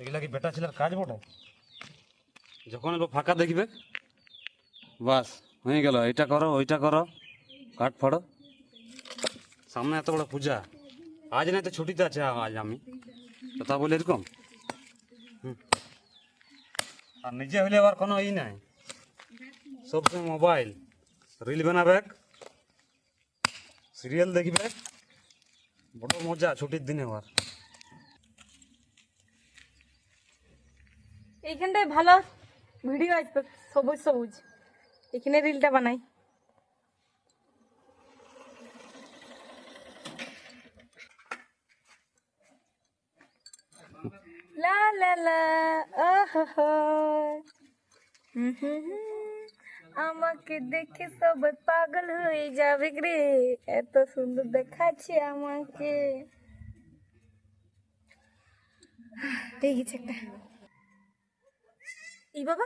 এগুলা কি বেটা ছেলের কাজ বটে যখন এলো ফাঁকা দেখবে বাস হয়ে গেল এটা করো ওইটা করো কাঠ ফাড়ো সামনে এত বড় পূজা আজ নাই তো ছুটিতে আছে আজ আমি। কথা বলে এরকম? হুম। আর নিজে হইলে আবার কোনো ই নাই। সবসময় মোবাইল রিল বানাবে। সিরিয়াল দেখবে। বড় মজা ছুটির দিনে আবার। এইখানটায় ভালো ভিডিও আসবে সবুজ সবুজ। এখানে রিলটা বানাই। লা লা লা হুম। আমাকে দেখে সবাই পাগল হয়ে যাবে রে। এত সুন্দর দেখাচ্ছে আমাকে। গেছে একটা। এই বাবা,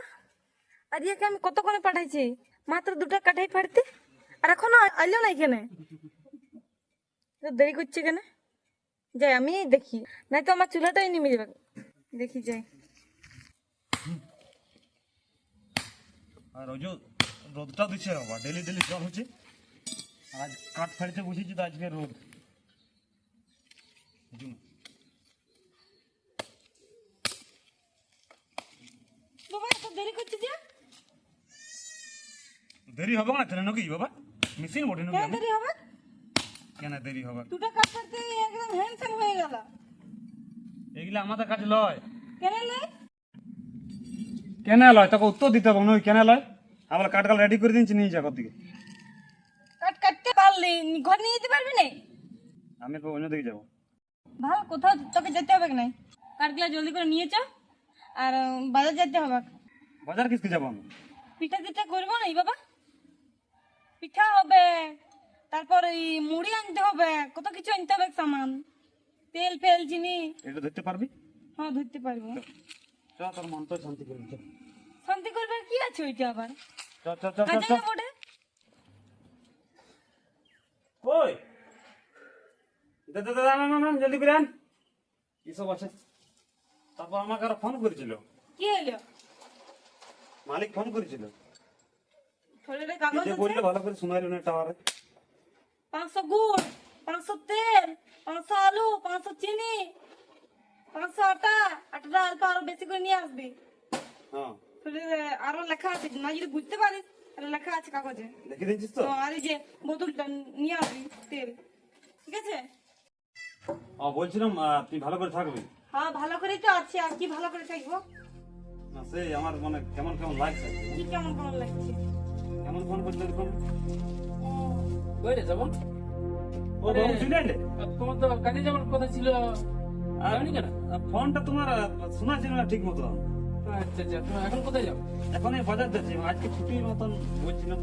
আরিয়াকে আমি কতক্ষণে পাঠাইছি? মাত্র দুটো কাঠাই ফাড়তে? আর এখনও আইলো না এখানে? দেরি করছে কেন? যাই আমি দেখি। নাই তো আমার চুলাটাই নেমে যাবে দেখি যাই। আর ওই যে রোদটা দিচ্ছে বাবা ডেলি ডেলি জল হচ্ছে। আজ কাঠ ফাড়িতে বসেছি তো আজকে রোদ। জুম। বাবা এত দেরি করছে যে? দেরি হবে না তাহলে নাকি বাবা? মেশিন বটে নাকি কেন? দেরি হবে? কেন দেরি হবে? দুটো কাঠ ফাড়তে একদম হ্যান্ডসাম হয়ে গেল। এগুলা আমাদের কাছে লয়। কেন নয় কেন লয়? তোকে উত্তর দিতে হবে না ওই কেন লয়? আবার কাটকাল রেডি করে দিচ্ছি নিয়ে যা দিকে কাঠ কাটতে পারলি ঘর নিয়ে যেতে পারবি না? আমি তো অন্য দিকে যাব। ভালো কোথাও তোকে যেতে হবে কি নাই? কাঠগুলা জলদি করে নিয়ে চো আর বাজার যেতে হবে। বাজার কিসকে যাব আমি? পিঠা দিতে করব না বাবা? পিঠা হবে তারপর এই মুড়ি আনতে হবে কত কিছু আনতে হবে সামান। তেল ফেল চিনি এটা ধরতে পারবি? হ্যাঁ ধরতে পারব। চ তোর মন তো শান্তি করবি চ শান্তি করবে কি আছে ওইটা আবার? চ চ চ চ চ না বটে ওই দে দে দে না না না জলদি করে আন। এসব আছে। তারপর আমাকে আরও ফোন করেছিল। কি হলো? মালিক ফোন করেছিল। শরীরে কাগজ আছে? বললে ভালো করে শোনাইল না টাওয়ারে পাঁচশো গুড় পাঁচশো তেল পাঁচশো আলু পাঁচশো চিনি পাঁচশো আটা আটাটা অল্প আরও বেশি করে নিয়ে আসবি। হ্যাঁ। আরও লেখা আছে। না যদি বুঝতে পারিস তাহলে লেখা আছে কাগজে। দেখে দিচ্ছিস তো? তো আর এই যে বোতলটা নিয়ে আসবি তেল। ঠিক আছে? ও বলছিলাম তুই ভালো করে থাকবি। হ্যাঁ ভালো করেই তো আছি। আর কি ভালো করে থাকব? না সেই আমার মানে কেমন কেমন লাগছে? কি কেমন কেমন লাগছে? কেমন ফোন করছিল এরকম ও, কইরে যাব ও বাবু শুনে এলে তোমার তো কাজে যাওয়ার কথা ছিল। ফোনটা তোমার আহ, ছিল না ঠিক মতো। আচ্ছা আচ্ছা তুমি এখন কোথায় যাও? এখন এই বাজার যাচ্ছি আজকে ছুটির মতন বলছিলাম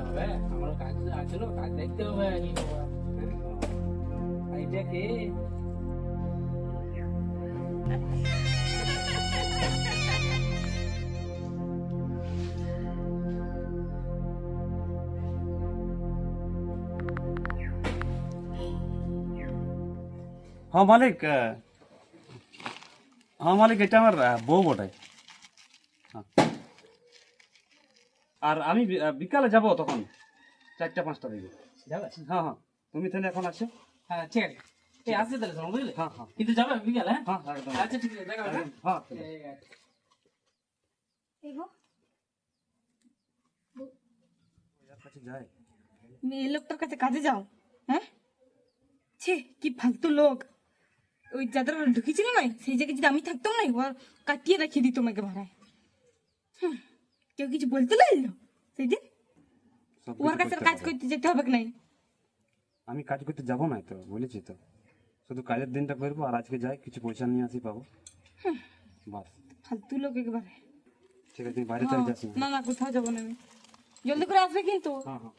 হবে আমারও কাজ আছে কাজ দেখতে হবে কি? হ্যাঁ মালিক হ্যাঁ মালিক এটা আমার বউ বটাই হ্যাঁ। আর আমি বিকালে যাব তখন চারটা পাঁচটা দিকে হ্যাঁ হ্যাঁ তুমি তাহলে এখন আছো? হ্যাঁ ঠিক আছে। এই আসছে তাহলে শোনো বুঝলে? হ্যাঁ হ্যাঁ। কিন্তু যাবে বিকালে হ্যাঁ? হ্যাঁ একদম। আচ্ছা ঠিক আছে দেখা হবে হ্যাঁ? এই লোকটার কাছে কাজে যাও হ্যাঁ? ছি কি ফালতু লোক। ওই যাদের ঢুকেছিল না সেই জায়গায় যদি আমি থাকতাম না ওর কাটিয়ে রেখে দিত আমাকে ভাড়ায়। কেউ কিছু বলতে লাগল সেই দিন সব ওর কাছে কাজ করতে যেতে হবে নাই? আমি কাজ করতে যাব না তো বলেছি তো। শুধু কাজের দিনটা করব আর আজকে যাই কিছু পয়সা নিয়ে আসি পাবো। বাস। ফালতু লোক একেবারে। ঠিক আছে বাইরে থেকে যাচ্ছি না না কোথাও যাব না আমি। জলদি করে আসবে কিন্তু। হ্যাঁ হ্যাঁ।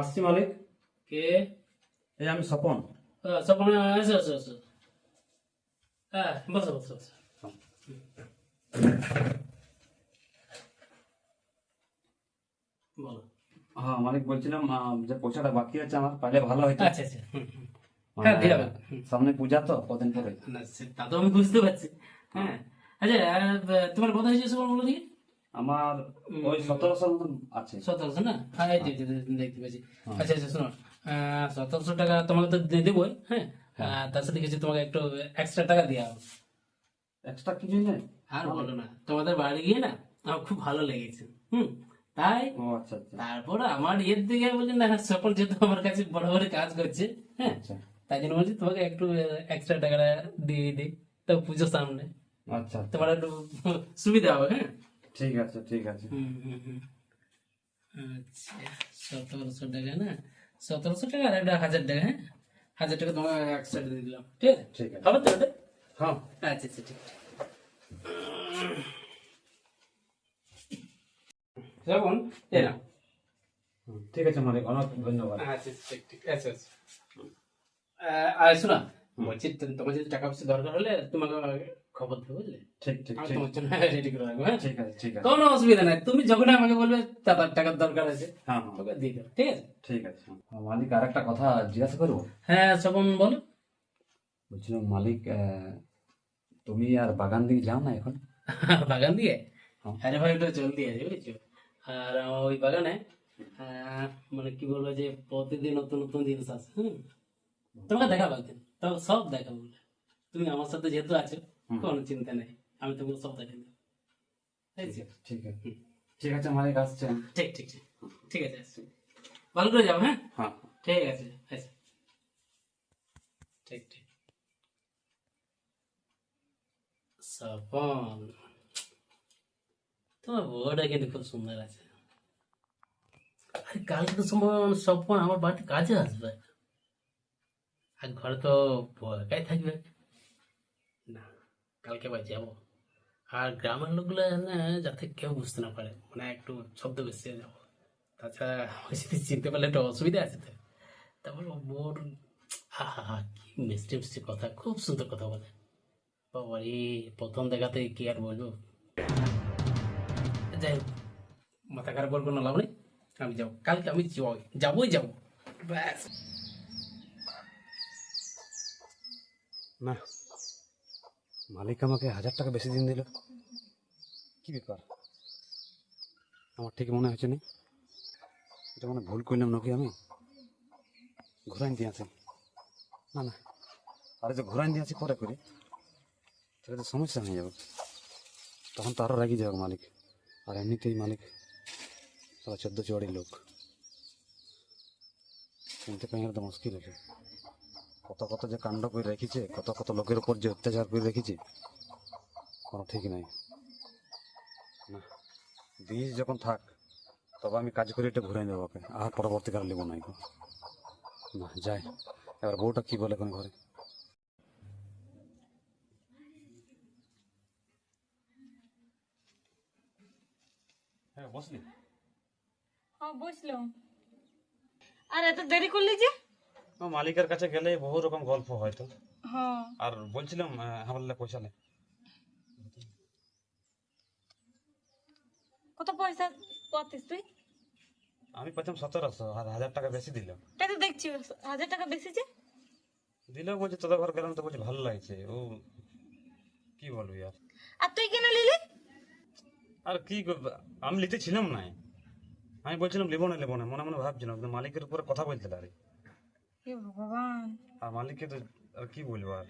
আসছি মালিক। কে? এই আমি স্বপন। মনে হয় এসো এসো হ্যাঁ বসো বসো বসো। বলো। হ্যাঁ মালিক বলছিলাম যে পয়সাটা বাকি আছে আমার পাইলে ভালো হইতো। আচ্ছা আচ্ছা। হ্যাঁ দিয়ে সামনে পূজা তো কদিন পরে। না তা তো আমি বুঝতে পারছি। হ্যাঁ। আচ্ছা তোমার কথা হয়েছে সবার বলো দেখি আমার ওই সতেরোশো আছে। সতেরোশো না? হ্যাঁ এই দেখতে পাচ্ছি আচ্ছা আচ্ছা শোনো। সতেরোশো টাকা তোমাকে তো দেবোই হ্যাঁ? তার সাথে কিছু তোমাকে একটু এক্সট্রা টাকা দেওয়া হবে এক্সট্রা কিছুই নেই? আর বলো না তোমাদের বাড়ি গিয়ে না আমার খুব ভালো লেগেছে হুম? তাই আচ্ছা আচ্ছা। তারপর আমার ইয়ের দিকে বলি না সকল যেহেতু আমার কাছে বড় বড় কাজ করছে হ্যাঁ? আচ্ছা। তাই জন্য বলছি তোমাকে একটু এক্সট্রা টাকাটা দিয়ে দিই তো পুজোর সামনে। আচ্ছা। তোমার একটু সুবিধা হবে হ্যাঁ? ঠিক আছে ঠিক আছে। আচ্ছা সতেরোশো টাকা না? সতেরোশো টাকা আর একটা হাজার টাকা হ্যাঁ? হাজার টাকা তোমাকে এক্সট্রা দিয়ে দিলাম ঠিক আছে? ঠিক আছে। হবে তো ওটা? হ্যাঁ। আচ্ছা আচ্ছা ঠিক আছে। যখন। হুম, ঠিক আছে মালিক অনেক ধন্যবাদ। আচ্ছা ঠিক ঠিক আচ্ছা আচ্ছা। আর শোনা বলছি তোমার যদি টাকা পয়সা দরকার হলে তোমাকে খবর দেবো বুঝলে? ঠিক ঠিক আমি তোমার জন্য রেডি করে রাখব হ্যাঁ? ঠিক আছে ঠিক আছে। কোনো অসুবিধা নাই। তুমি যখন আমাকে বলবে টাকার টাকার দরকার আছে হ্যাঁ হ্যাঁ। তোকে দিয়ে দেবো ঠিক আছে? ঠিক আছে। হ্যাঁ, মালিক আর একটা কথা জিজ্ঞাসা করব? হ্যাঁ বলো। বলছিলাম মালিক তুমি আর বাগান দিকে যাও না এখন? বাগান দিয়ে? হ্যাঁ। আরে ভাই ওটা জলদি আছে বুঝেছ? আর ওই বাগানে মানে কি বলব যে প্রতিদিন নতুন নতুন জিনিস আছে হুম? তোমাকে দেখাবো একদিন। তো সব দেখাবো। তুমি আমার সাথে যেহেতু আছো কোনো চিন্তা নেই। আমি দেবো ঠিক আছে ঠিক আছে। মালিক আসছে। ঠিক ঠিক ঠিক। ঠিক আছে আসছি। ভালো করে যাও হ্যাঁ? হ্যাঁ। ঠিক আছে আচ্ছা ঠিক ঠিক। তোমার বউটা কিন্তু খুব সুন্দর আছে। আরে কালকে তো সম্ভব সপন আমার বাড়িতে কাজে আসবে। আর ঘরে তো একাই থাকবে। কালকে আবার যাব। আর গ্রামের লোকগুলো না যাতে কেউ বুঝতে না পারে মানে একটু শব্দ বেশি যাব তাছাড়া যদি চিনতে পারলে একটা অসুবিধা আছে তো। তারপর ওর হা হা কি মিষ্টি মিষ্টি কথা খুব সুন্দর কথা বলে। বাবারে প্রথম দেখাতে কি আর বলব? যাই হোক, মাথা খারাপ করব না লাভ নেই। আমি যাব কালকে আমি যাবো- যাবোই যাব। ব্যাস। না। মালিক আমাকে হাজার টাকা বেশি দিন দিল। কি ব্যাপার? আমার ঠিক মনে হচ্ছে না। এটা মানে ভুল করলাম নাকি আমি? ঘুরাইন দিয়ে আসি না না। আরে যে ঘুরাইন দিয়ে আসি করে করি। তাহলে তো সমস্যা হয়ে যাবে। তখন তো আরও রাগি যাবে মালিক। আর এমনিতেই মালিক সারা চোদ্দ চুয়াড়ি লোক। চিনতে পাই তো মুশকিল আছে কত কত যে কাণ্ড করে রেখেছে কত কত লোকের উপর যে অত্যাচার করে রেখেছে কোনো ঠিক নাই। না বীজ যখন থাক তবে আমি কাজ করে এটা ঘুরে নেব ওকে আর পরবর্তীকালে নেব নাই গো। না যাই এবার বউটা কি বলে এখন ঘরে? হ্যাঁ বসলি। হ্যাঁ বুঝলাম আর এত দেরি করলি যে? মালিকের কাছে গেলে বহু রকম গল্প হয় তো। আর বলছিলাম আমার পয়সা নেই। কত পয়সা পাতিস তুই? আমি পেতাম সতেরোশো আর হাজার টাকা বেশি দিল তাই তো দেখছি হাজার টাকা বেশি যে। দিলেও বলছে তোদের ঘর গেলাম তো বলছে ভালো লাগছে। ও কি বলবি আর? আর তুই কেন নিলি? আর কি করব- আমি নিতে ছিলাম না। আমি বলছিলাম নেব না নেব না। মনে মনে ভাবছিলাম মালিকের উপরে কথা বলতে আরে হে ভগবান। আর মালিককে তো আর কি বলব আর?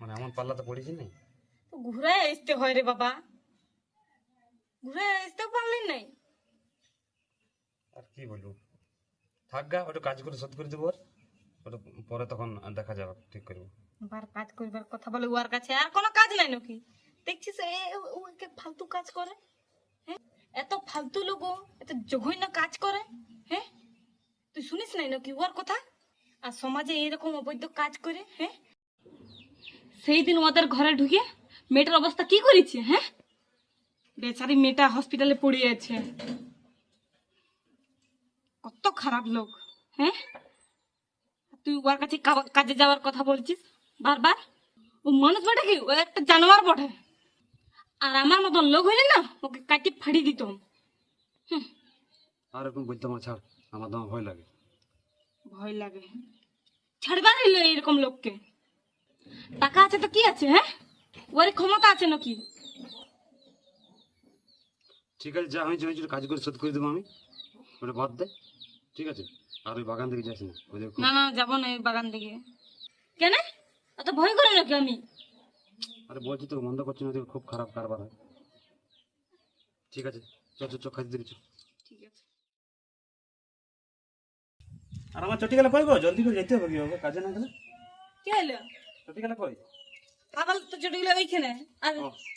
মানে এমন পাল্লা তো পড়েছি না? তো ঘুরে আসতে হয় রে বাবা। ঘুরে আসতে পারলি নাই। আর কি বলব? থাক গা ওটা কাজ করে শোধ করে দেবো আর। ওটা পরে তখন দেখা যাবে ঠিক করব। বার কাজ করবার কথা বলে ওর কাছে আর কোনো কাজ নাই নাকি? দেখছিস এ ও- ও ফালতু কাজ করে হ্যাঁ? এত ফালতু লোক এত জঘন্য কাজ করে হ্যাঁ? তুই শুনিস নাই নাকি ওর কথা? আর সমাজে এরকম অবৈধ কাজ করে হ্যাঁ? সেই দিন ওদের ঘরে ঢুকে মেয়েটার অবস্থা কি করেছে হ্যাঁ? বেচারি মেয়েটা হসপিটালে পড়ে আছে। কত খারাপ লোক হ্যাঁ? তুই ওর কাছে কাজে যাওয়ার কথা বলছিস? বারবার? ও মানুষ বটে কি? ও একটা জানোয়ার বটে। আর আমার মতন লোক হইলে না, ওকে কাটি ফাড়ি দিতাম। আর এরকম বলতে আমার ছাড়, আমার তোমার ভয় লাগে। ভয় লাগে। ছাড়বার হইল এরকম লোককে। টাকা আছে তো কি আছে হ্যাঁ? ওর ক্ষমতা আছে নাকি? ঠিক আছে যা হয়েছে হয়েছে কাজ করে শোধ করে দেবো আমি। ওটা বাদ দে ঠিক আছে? আর ওই বাগান থেকে যাস না না না যাব না ওই বাগান থেকে কেন? অত ভয় করে নাকি আমি? আরে বলছি তো বন্ধ করছি না খুব খারাপ কারবার হয়। ঠিক আছে চল চল চল খাইতে দিবি আর আমার চটি গেলে কই গো? জলদি করে যেতে হবে কি হবে কাজে না গেলে? কে হলো চটি গেলে কই? আবার তো চটিগুলো ওইখানে। আর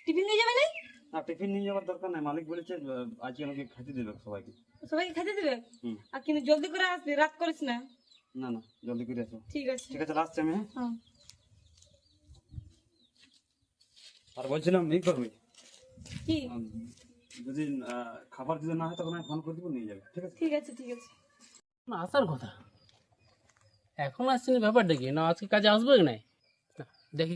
টিফিন নিয়ে যাবে না না টিফিন নিয়ে যাওয়ার দরকার নাই। মালিক বলেছে আজকে আমাকে খাইতে দেবে সবাইকে। সবাইকে খেতে দেবে? হুম। আর কিন্তু জলদি করে আসবি রাত করিস না। না না জলদি করে আসো। ঠিক আছে। ঠিক আছে আসছি আমি হ্যাঁ? হ্যাঁ। আর বলছিলাম এই করবি কি? যদি খাবার যদি না হয় তখন আমি ফোন করে দেবো নিয়ে যাবে। ঠিক আছে? ঠিক আছে ঠিক আছে। না আসার কথা। এখন আসছে না ব্যাপারটা কি? না আজকে কাজে আসবে কি নাই? না, দেখি।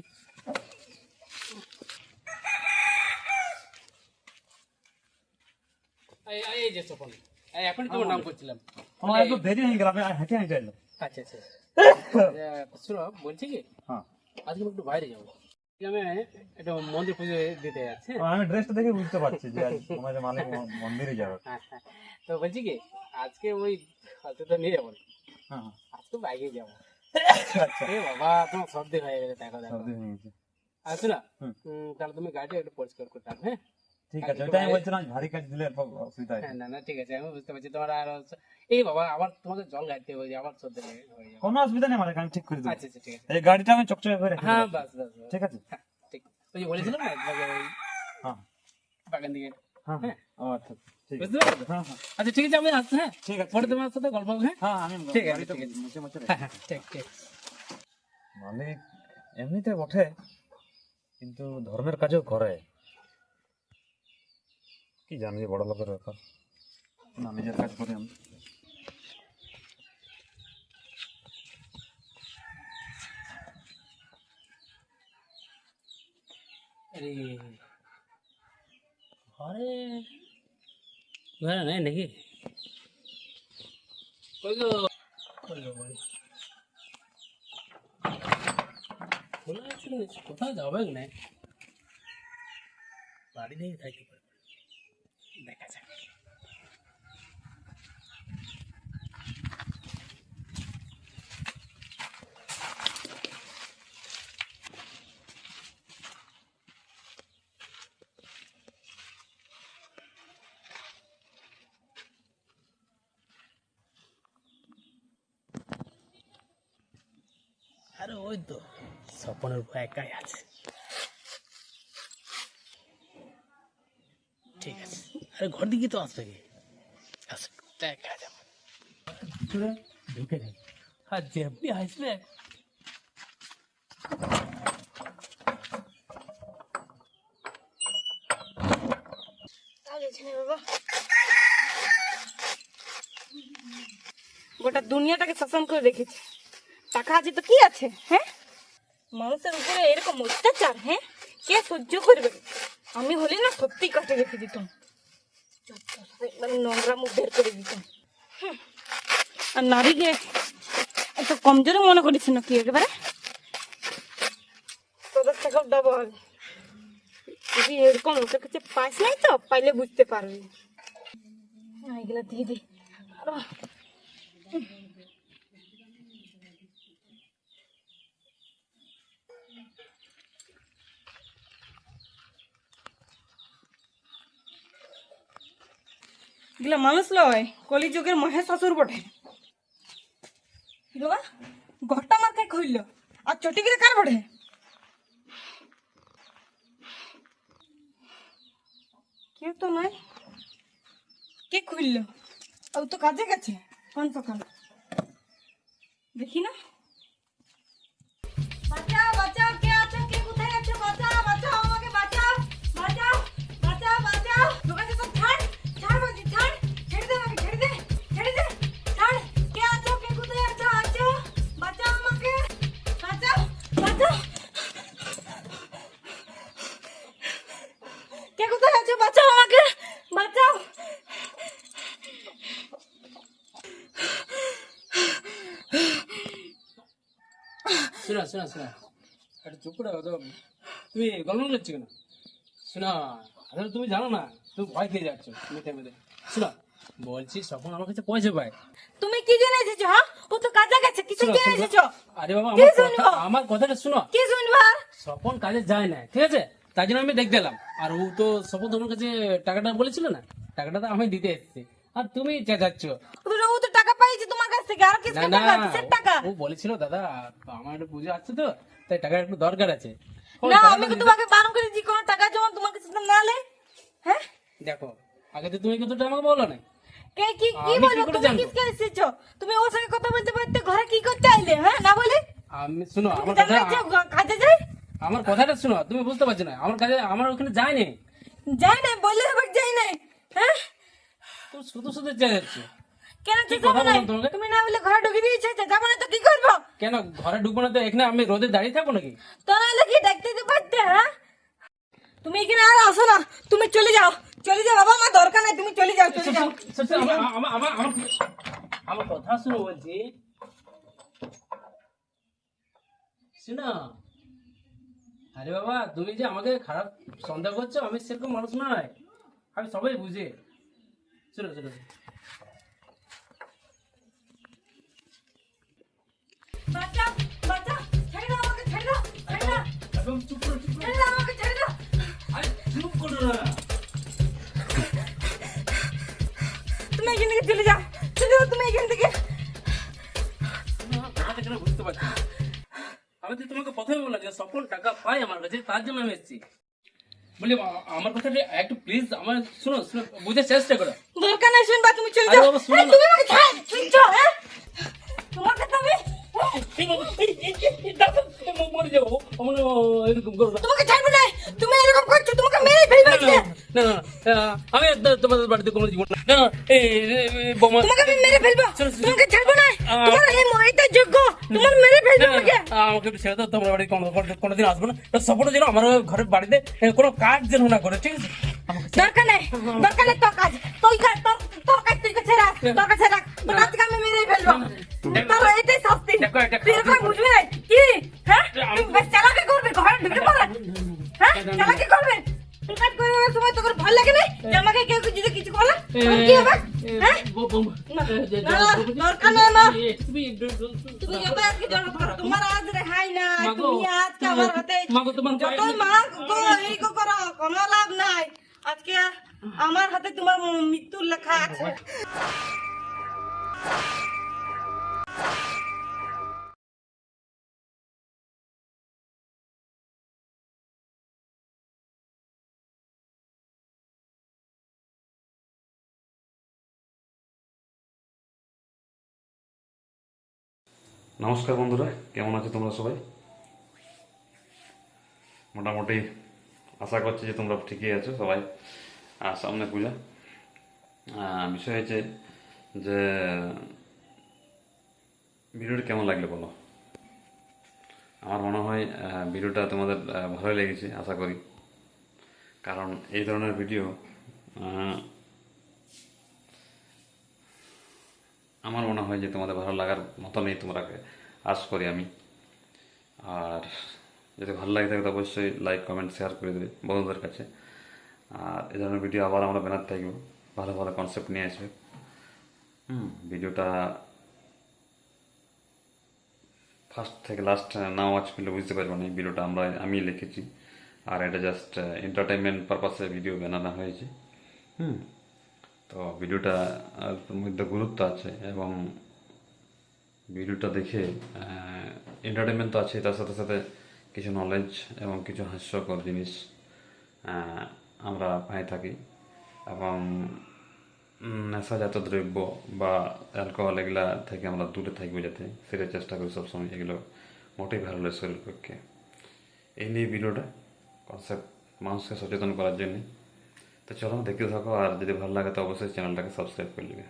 এই- এই যে সফল এই তোমার নাম করছিলাম। আমার একটু দেরি হয়ে গেল আমি হেঁটে হেঁটে এলাম। আচ্ছা আচ্ছা। বলছি কি? হ্যাঁ। আজকে একটু বাইরে যাব। একটা মন্দির পুজো দিতে যাচ্ছি। হ্যাঁ? আমি ড্রেসটা দেখে বুঝতে পারছি যে মন্দিরে যাবে। হ্যাঁ, হ্যাঁ। তো বলছি কি আজকে ওই হাতে নিয়ে যাব। হ্যাঁ। হ্যাঁ। আজকে বাইকে যাব। আচ্ছা। এ বাবা তোমার সর্দি হয়ে গেছে দেখো দেখো। আচ্ছা না তাহলে তুমি গাড়ি একটু পরিষ্কার করতে হবে হ্যাঁ? ঠিক আছে ওইটা বলছিলাম ভারী কাজ দিলে অসুবিধা হ্যাঁ। না না ঠিক আছে আমি বুঝতে পারছি। তোমার আর এই বাবা আবার তোমাকে জল গাইতে হবে আবার সর্দি হয়ে হয়ে যাবে। কোনো অসুবিধা নেই আমি ঠিক করে দেবো। আচ্ছা আচ্ছা ঠিক আছে। এই গাড়িটা আমি চকচকে করে হ্যাঁ বাস বাস বাস। ঠিক আছে? হ্যাঁ ঠিক। ওই বলেছিলাম না হ্যাঁ। বাগান দিকে। হ্যাঁ। হ্যাঁ। আচ্ছা। বুঝতে পারছ হ্যাঁ হ্যাঁ। আচ্ছা ঠিক আছে আমি আসছি হ্যাঁ? ঠিক আছে পরে তোমার সাথে গল্প হবে হ্যাঁ? হ্যাঁ আমি ঠিক আছে, ঠিক আছে। মুছে মুছে হ্যাঁ হ্যাঁ ঠিক ঠিক। মালিক এমনিতে বটে কিন্তু ধর্মের কাজও করে। কি জানি বড় লোকের ব্যাপার? না নিজের কাজ করি আমি। আরে ঘরে ঘরে নাই নাকি কই গো কই গো বাড়ি খোলা আছে না? কোথাও যাবে আরে ওই তো স্বপনের উপর একাই আছে। ঠিক আছে। আরে ঘর দিকে তো আসবে কি? আস দেখা যাবে ঢুকে যাবে আর যেমনি আসবে গোটা দুনিয়াটাকে শাসন করে রেখেছে। টাকা আছে তো কি আছে হ্যাঁ? মানুষের উপরে এরকম অত্যাচার হ্যাঁ? কে সহ্য করবে? আমি হলে না সত্যি কাটে রেখে দিতাম। সব নোংরা মুখ বের করে দিতাম। আর নারীকে এত কমজোরি মনে করিস নাকি একেবারে? তোদের থেকেও ডবল যদি এরকম লোকের কাছে পাইস নাই তো? পাইলে বুঝতে পারবি। এগুলো দিয়ে দি। আরও এগুলা মানুষ লয়, কলিযুগের মহেশ শ্বশুর বটে। বাবা? ঘরটা মার কে খুলল আর চটিগুলো কার বটে? কেউ তো নাই। কে খুলল ও তো কাজে গেছে, কোন সকাল? শোনা শোনা। একটু চুপ করে তো তুমি গল্প করছ কেন? শোনা আসলে তুমি জানো না তুমি ভয় খেয়ে যাচ্ছ মেতে মেতে শোনা বলছি স্বপন আমার কাছে পয়সা পায়। তুমি কি জেনে এসেছ হ্যাঁ? ও তো কাজে গেছে কিছু জেনে। এসেছ? আরে বাবা আমার? কথা আমার কথাটা শোনো। কি শুনবা? স্বপন কাজে যায় না ঠিক আছে? তাই জন্য আমি দেখতে এলাম। আর ও তো স্বপন তোমার কাছে টাকাটা বলেছিল না? টাকাটা তো আমি দিতে এসেছি। আর তুমি চেঁচাচ্ছ। ও তো- টাকা পাইছে তোমার কাছ থেকে আর না টাকা কিসের টাকা। ও বলেছিল দাদা আমার একটু পুজো আসছে তো তাই টাকার একটু দরকার আছে। না আমি তো তোমাকে বারণ করেছি কোনো টাকা জমা তোমার কাছে না লে হ্যাঁ? দেখো আগে তো তুমি কিন্তু আমাকে বলো না কে কি কি বলো? তুমি? কিসকে এসেছ? তুমি ওর সঙ্গে কথা বলতে বলতে ঘরে কি করতে আইলে হ্যাঁ না বলে? আমি শুনো আমার কথা কাজে যায়? আমার কথাটা শুনো তুমি বুঝতে পারছ না আমার কাছে আমার ওখানে যায়নি যাই নাই বললে এবার যাই নাই হ্যাঁ? তুমি শুধু শুধু চেঁচাচ্ছ কেন না তুমি না বলে ঘরে ঢুকে দিয়েছে যাব না তো কি করব? কেন ঘরে ঢুকবো না তো? এখানে আমি রোদে দাঁড়িয়ে থাকব নাকি? তো নাহলে কি দেখতে তো পারতে হ্যাঁ? তুমি এখানে আর আসো না তুমি চলে যাও চলে যাও বাবা আমার দরকার নাই তুমি চলে যাও চলে যাও। আমার আমার- আমার আমার আমার কথা শুনো বলছি। শুনো আরে বাবা তুমি যে আমাকে খারাপ সন্দেহ করছ আমি সেরকম মানুষ নয়। আমি সবাই বুঝে। শুনো শুনো তুমি এখান থেকে চলে যাও। চলে যাও তুমি এখান থেকে। বুঝতে পারছি আমি তো তোমাকে প্রথমে বললাম যে সকল টাকা পাই আমার কাছে তার জন্য আমি এসেছি। বলি আমার কথাটা একটু প্লিজ আমার শোনো শোনো বুঝার চেষ্টা করো। দরকার নাই শুনবা তুমি চলে যাও। তুমি আমাকে ছাড় শুনছো হ্যাঁ? তোমার কথা আমি। তোমাকে ছাড়বো না। তুমি এরকম করছ মেরে ফেলব না, না, আমি তোমাদের বাড়িতে কোনো জীবন না বোমা তোমাকে আমি মেরে ফেলব। তোমাকে ছাড়বো না তোমার এই মহিতা যোগ্য তোমার মেরে ফেলব আমাকে আমাকে একটু ছেড়ে দাও তোমার বাড়ি কোনো কোনো- কোনোদিন আসব না সপোর্ট যেন আমার ঘরের বাড়িতে কোনো কাজ যেন না করে ঠিক আছে দরকার নেই দরকার নেই তোর কাজ তুই কাজ তোর তোর কাজ তুই কাছে রাখ তোর কাছে রাখ তোর কাজ আমি মেরেই ফেলব তোর এটাই শাস্তি তুই এরকম বুঝবি না কি হ্যাঁ তুই বেশ চালাকি করবি ঘরে ঢুকে পড়ে হ্যাঁ চালাকি করবে তোর ভালো লাগে না যে আমাকে কেউ যদি কিছু বলে কি হবে? হ্যাঁ? দরকার নেই মা। তুমি তুমি আজকে তোমার আজ রেহাই না মাগো, তুমি আজকে আমার হাতে মাগো, তোমার যত পায়ে- মা গো এই গো করো কোনো লাভ নাই। আজকে আমার হাতে তোমার মৃত্যুর লেখা আছে। নমস্কার বন্ধুরা, কেমন আছো তোমরা সবাই? মোটামুটি আশা করছি যে তোমরা ঠিকই আছো সবাই। আর সামনে পূজা। বিষয় হয়েছে যে, ভিডিওটা কেমন লাগল বলো? আমার মনে হয় ভিডিওটা তোমাদের ভালোই লেগেছে, আশা করি। কারণ এই ধরনের ভিডিও আমার মনে হয় যে তোমাদের ভালো লাগার মতনই তোমরা আশ করি আমি। আর যদি ভালো লাগে থাকে তো অবশ্যই লাইক কমেন্ট শেয়ার করে দেবে বন্ধুদের কাছে। আর এ ধরনের ভিডিও আবার আমরা বানাতে থাকব ভালো ভালো কনসেপ্ট নিয়ে আসবে। হুম ভিডিওটা ফার্স্ট থেকে লাস্ট না ওয়াচ করলে বুঝতে পারব না এই ভিডিওটা আমরা, আমি লিখেছি। আর এটা জাস্ট এন্টারটেনমেন্ট পারপাসে ভিডিও বানানো হয়েছে। হুম। তো ভিডিওটা মধ্যে গুরুত্ব আছে এবং ভিডিওটা দেখে এন্টারটেনমেন্ট তো আছে তার সাথে সাথে কিছু নলেজ এবং কিছু হাস্যকর জিনিস আমরা পাই থাকি এবং নেশাজাত দ্রব্য বা অ্যালকোহল এগুলা থেকে আমরা দূরে থাকব যাতে সেটা চেষ্টা করি সবসময় এগুলো মোটেই ভালো লাগে শরীর পক্ষে। এই নিয়ে ভিডিওটা কনসেপ্ট মানুষকে সচেতন করার জন্য। তো চলো দেখতে থাকো আর যদি ভালো লাগে তো অবশ্যই চ্যানেলটাকে সাবস্ক্রাইব করে নেবে